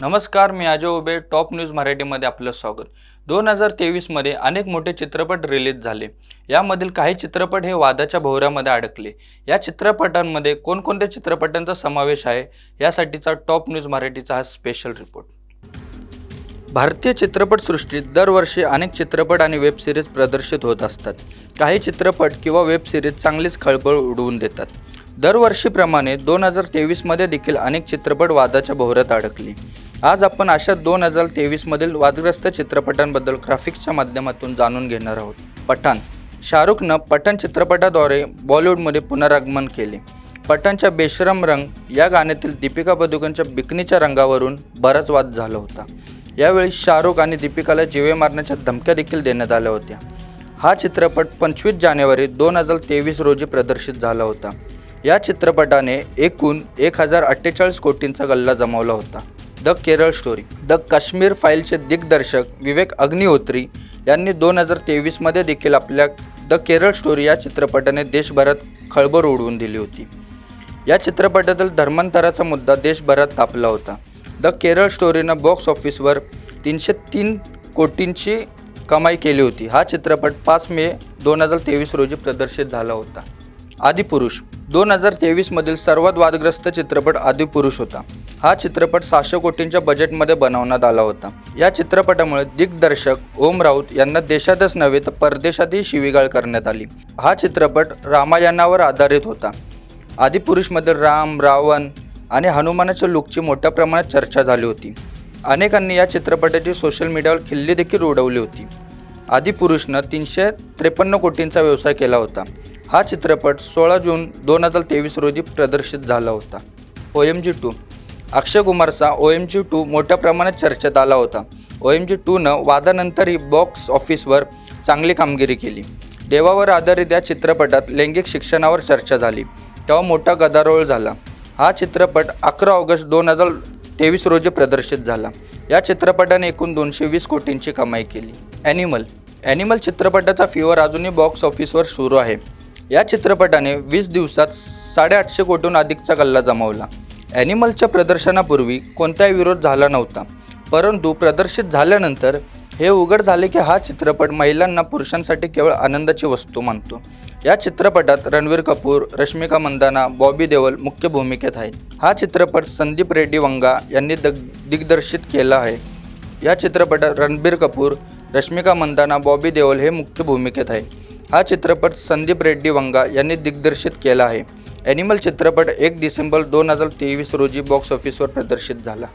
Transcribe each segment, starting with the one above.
नमस्कार मी अजय उबे top news मराठीमध्ये आपलं स्वागत. दोन हजार तेवीसमध्ये अनेक मोठे चित्रपट रिलीज झाले. यामधील काही चित्रपट हे वादाच्या भोवऱ्यामध्ये अडकले. या चित्रपटांमध्ये कोणकोणत्या चित्रपटांचा समावेश आहे यासाठीचा टॉप न्यूज मराठीचा हा स्पेशल रिपोर्ट. भारतीय चित्रपटसृष्टीत दरवर्षी अनेक चित्रपट आणि वेब सिरीज प्रदर्शित होत असतात. काही चित्रपट किंवा वेब सिरीज चांगलीच खळबळ उडवून देतात. दरवर्षीप्रमाणे दोन हजार तेवीसमध्ये देखील अनेक चित्रपट वादाच्या भोवऱ्यात अडकले. आज आपण अशा दोन हजार तेवीसमधील वादग्रस्त चित्रपटांबद्दल ग्राफिक्सच्या माध्यमातून जाणून घेणार आहोत. पठाण. शाहरुखनं पठाण चित्रपटाद्वारे बॉलिवूडमध्ये पुनरागमन केले. पठाणच्या बेशरम रंग या गाण्यातील दीपिका पदुकोणच्या बिकनीच्या रंगावरून बराच वाद झाला होता. यावेळी शाहरुख आणि दीपिकाला जीवे मारण्याच्या धमक्या देखील देण्यात आल्या होत्या. हा चित्रपट पंचवीस जानेवारी दोन हजार तेवीस रोजी प्रदर्शित झाला होता. या चित्रपटाने एकूण एक हजार अठ्ठेचाळीस कोटींचा गल्ला जमवला होता. The Kerala story. The Kashmir फाईलचे दिग्दर्शक विवेक अग्निहोत्री यांनी दोन हजार तेवीसमध्ये देखील आपल्या द केरळ स्टोरी या चित्रपटाने देशभरात खळबळ उडवून दिली होती. या चित्रपटातील धर्मांतराचा मुद्दा देशभरात तापला होता. द केरळ स्टोरीनं बॉक्स ऑफिसवर तीनशे तीन कोटींची कमाई केली होती. हा चित्रपट पाच मे दोन हजार तेवीस रोजी प्रदर्शित झाला होता. आदिपुरुष. दोन हजार तेवीसमधील सर्वात वादग्रस्त चित्रपट आदिपुरुष होता. हा चित्रपट सहाशे कोटींच्या बजेटमध्ये बनवण्यात आला होता. या चित्रपटामुळे दिग्दर्शक ओम राऊत यांना देशातच नव्हे तर परदेशातही शिवीगाळ करण्यात आली. हा चित्रपट रामायणावर आधारित होता. आदिपुरुषमध्ये राम रावण आणि हनुमानाच्या लुकची मोठ्या प्रमाणात चर्चा झाली होती. अनेकांनी या चित्रपटाची सोशल मीडियावर खिल्ली देखील उडवली होती. आदिपुरुषनं तीनशे त्रेपन्न कोटींचा व्यवसाय केला होता. हा चित्रपट सोळा जून दोन हजार तेवीस रोजी प्रदर्शित झाला होता. O M G two Akshay कुमारचा ओ एम जी टू मोठ्या प्रमाणात चर्चेत आला होता. ओ एम जी टूनं वादानंतरही बॉक्स ऑफिसवर चांगली कामगिरी केली. देवावर आधारित या चित्रपटात लैंगिक शिक्षणावर चर्चा झाली. तेव्हा मोठा गदारोळ झाला. हा चित्रपट अकरा ऑगस्ट दोन हजार तेवीस रोजी प्रदर्शित झाला. या चित्रपटाने एकूण दोनशे वीस कोटींची कमाई केली. ॲनिमल. ॲनिमल चित्रपटाचा फिवर अजूनही बॉक्स ऑफिसवर सुरू आहे. या चित्रपटाने वीस दिवसात साडेआठशे कोटीहून अधिकचा गल्ला जमवला. ॲनिमलच्या प्रदर्शनापूर्वी कोणताही विरोध झाला नव्हता. परंतु प्रदर्शित झाल्यानंतर हे उघड झाले की हा चित्रपट महिलांना पुरुषांसाठी केवळ आनंदाची वस्तू मानतो. या चित्रपटात रणवीर कपूर रश्मिका मंदाना बॉबी देओल मुख्य भूमिकेत आहे हा चित्रपट संदीप रेड्डी वंगा यांनी दग दिग्दर्शित केला आहे. या चित्रपटात रणबीर कपूर रश्मिका मंदाना बॉबी देओल हे मुख्य भूमिकेत आहे हा चित्रपट संदीप रेड्डी वंगा यांनी दिग्दर्शित केला आहे. ॲनिमल चित्रपट एक डिसेंबर दोन हजार तेवीस रोजी बॉक्स ऑफिसवर प्रदर्शित झाला.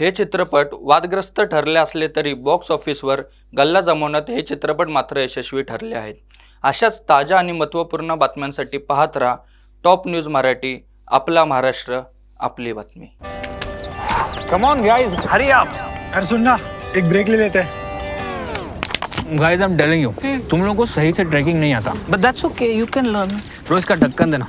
हे चित्रपट वादग्रस्त ठरले असले तरी बॉक्स ऑफिसवर गल्ला जमवण्यात हे चित्रपट मात्र यशस्वी ठरले आहेत. अशाच ताज्या आणि महत्त्वपूर्ण बातम्यांसाठी पाहत राहा टॉप न्यूज मराठी आपला महाराष्ट्र आपली बातमी. Come on guys hurry up अरे सुन ना एक ब्रेक ले लेते. हैं guys I am telling you तुम लोगों को सही से ट्रैकिंग नहीं आता. But that's okay, you can learn. रोज का ढक्कन देना.